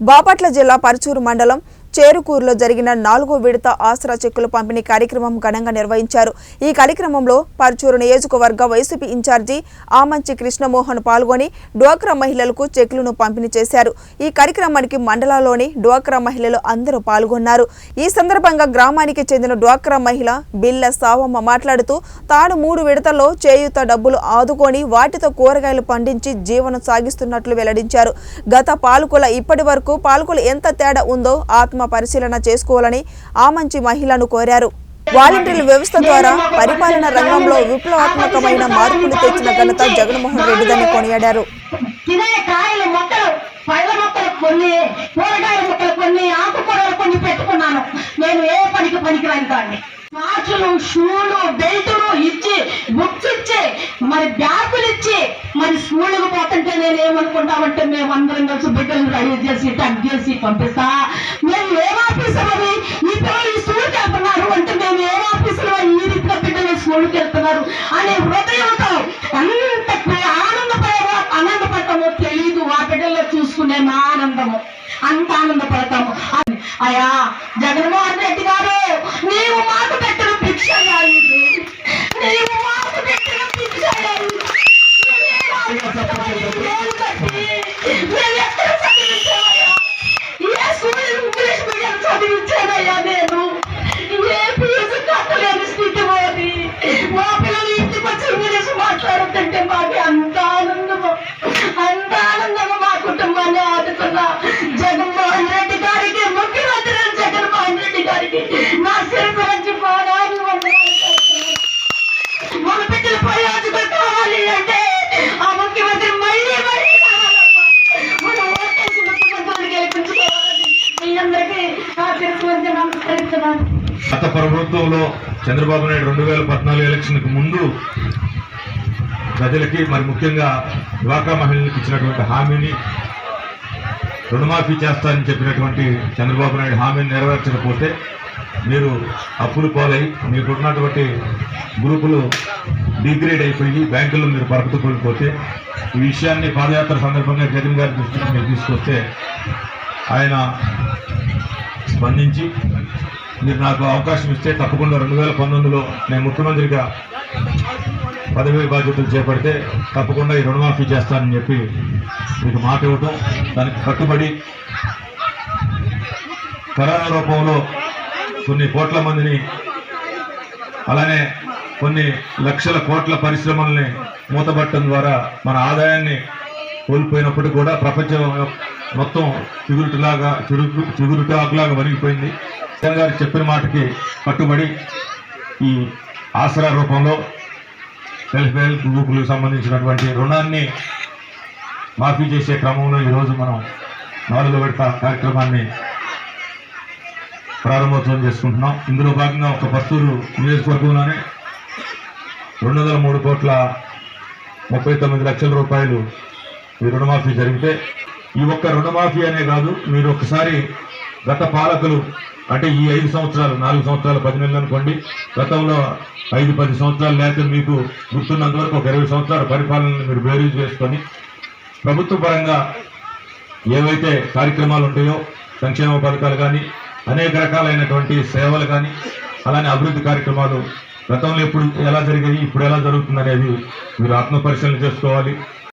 బాపట్ల జిల్లా పరుచూరు మండలం చేరుకూరులో జరిగిన నాలుగో విడత ఆసరా చెక్కుల పంపిణీ కార్యక్రమం ఘనంగా నిర్వహించారు. ఈ కార్యక్రమంలో పరుచూరు నియోజకవర్గ వైసీపీ ఇన్ఛార్జి ఆమంచి కృష్ణమోహన్ పాల్గొని డ్వాక్రా మహిళలకు చెక్కులను పంపిణీ చేశారు. ఈ కార్యక్రమానికి మండలంలోని డ్వాక్రా మహిళలు అందరూ పాల్గొన్నారు. ఈ సందర్భంగా గ్రామానికి చెందిన డ్వాక్రా మహిళ బిల్ల సావమ్మ మాట్లాడుతూ తాను మూడు విడతల్లో చేయూత డబ్బులు ఆదుకొని వాటితో కూరగాయలు పండించి జీవనం సాగిస్తున్నట్లు వెల్లడించారు. గత పాలకుల ఇప్పటి వరకు పాలకులు ఎంత తేడా ఉందో ఆత్మ పరిశీలన చేసుకోవాలని ఆమంచి మహిళను కోరారు. వాలంటీర్ల వ్యవస్థ ద్వారా పరిపాలన రంగంలో విప్లవాత్మకమైన మార్పులు తెచ్చిన ఘనత జగన్మోహన్ రెడ్డిదని కొనియాడారు. కొన్ని కూరగాయల కొన్ని ఆకుకూరలు కొన్ని పెట్టుకున్నాను నేను ఏ పనికి పనికిరాని దాన్ని వాచులు షూలు బెల్టులు ఇచ్చి బుక్స్ ఇచ్చి మరి బ్యాగులు ఇచ్చి మరి స్కూళ్ళు నేను ఏమనుకుంటామంటే మేము అందరం కలిసి బిడ్డలు రెడీ చేసి టక్ చేసి పంపిస్తా. మేము ఏం ఆఫీసర్ ఈ పిల్లలు ఈ స్కూల్కి వెళ్తున్నారు అంటే మేము ఏం ఆఫీసులు ఈ రీతిగా బిడ్డలు స్కూల్కి వెళ్తున్నారు అనే హృదయంతో అంత ఆనందపడేవో ఆనందపడతామో తెలియదు ఆ బిడ్డల్లో చూసుకునే మా ఆనందము. అంత ఆనందపడతాము. అయ్యా జగన్మోహన్ రెడ్డి గారు నీవు మాకు పెట్టిన భిక్ష ప్రభుత్వంలో చంద్రబాబు నాయుడు రెండు వేల పద్నాలుగు ఎలక్షన్కి ముందు ప్రజలకి మరి ముఖ్యంగా డ్వాక్రా మహిళలకు ఇచ్చినటువంటి హామీని రుణమాఫీ చేస్తారని చెప్పినటువంటి చంద్రబాబు నాయుడు హామీని నెరవేర్చకపోతే మీరు అప్పులు పాలై మీకున్నటువంటి గ్రూపులు డిగ్రేడ్ అయిపోయి బ్యాంకుల్లో మీరు పరపతి కోల్పోతే ఈ విషయాన్ని పాదయాత్ర సందర్భంగా జగన్ గారి దృష్టికి మీరు తీసుకొస్తే ఆయన స్పందించి మీరు నాకు అవకాశం ఇస్తే తప్పకుండా రెండు వేల పంతొమ్మిదిలో నేను ముఖ్యమంత్రిగా పదవి బాధ్యతలు చేపడితే తప్పకుండా ఈ రుణమాఫీ చేస్తానని చెప్పి మీకు మాట ఇవ్వటం దానికి కట్టుబడి కరోనా రూపంలో కొన్ని కోట్ల మందిని అలానే కొన్ని లక్షల కోట్ల పరిశ్రమల్ని మూతబట్టడం ద్వారా మన ఆదాయాన్ని కోల్పోయినప్పుడు కూడా ప్రపంచం మొత్తం చిగురుటులాగా చిగురు చిగురుటాకులాగా వణిగిపోయింది. గారు చెప్పిన మాటకి కట్టుబడి ఈ ఆసరా రూపంలో సెల్ఫ్ హెల్ప్ గ్రూపులకు సంబంధించినటువంటి రుణాన్ని మాఫీ చేసే క్రమంలో ఈరోజు మనం నాలుగు విడత కార్యక్రమాన్ని ప్రారంభోత్సవం చేసుకుంటున్నాం. ఇందులో భాగంగా ఒక పత్తూరు నియోజకవర్గంలోనే రెండు వందల మూడు కోట్ల ముప్పై తొమ్మిది లక్షల రూపాయలు ఈ రుణమాఫీ జరిగితే ఈ ఒక్క రుణమాఫీ అనే కాదు మీరు ఒకసారి గత పాలకులు అంటే ఈ ఐదు సంవత్సరాలు నాలుగు సంవత్సరాలు పది నెలలు అనుకోండి గతంలో ఐదు పది సంవత్సరాలు లేక మీకు గుర్తున్నంత వరకు ఒక ఇరవై సంవత్సరాల పరిపాలనని మీరు బేరీజ్ చేసుకొని ప్రభుత్వ పరంగా ఏవైతే కార్యక్రమాలు ఉంటాయో సంక్షేమ పథకాలు కానీ అనేక రకాలైనటువంటి సేవలు కానీ అలానే అభివృద్ధి కార్యక్రమాలు గతంలో ఎప్పుడు ఎలా జరిగాయి ఇప్పుడు ఎలా జరుగుతుంది అనేది మీరు ఆత్మపరిశీలన చేసుకోవాలి.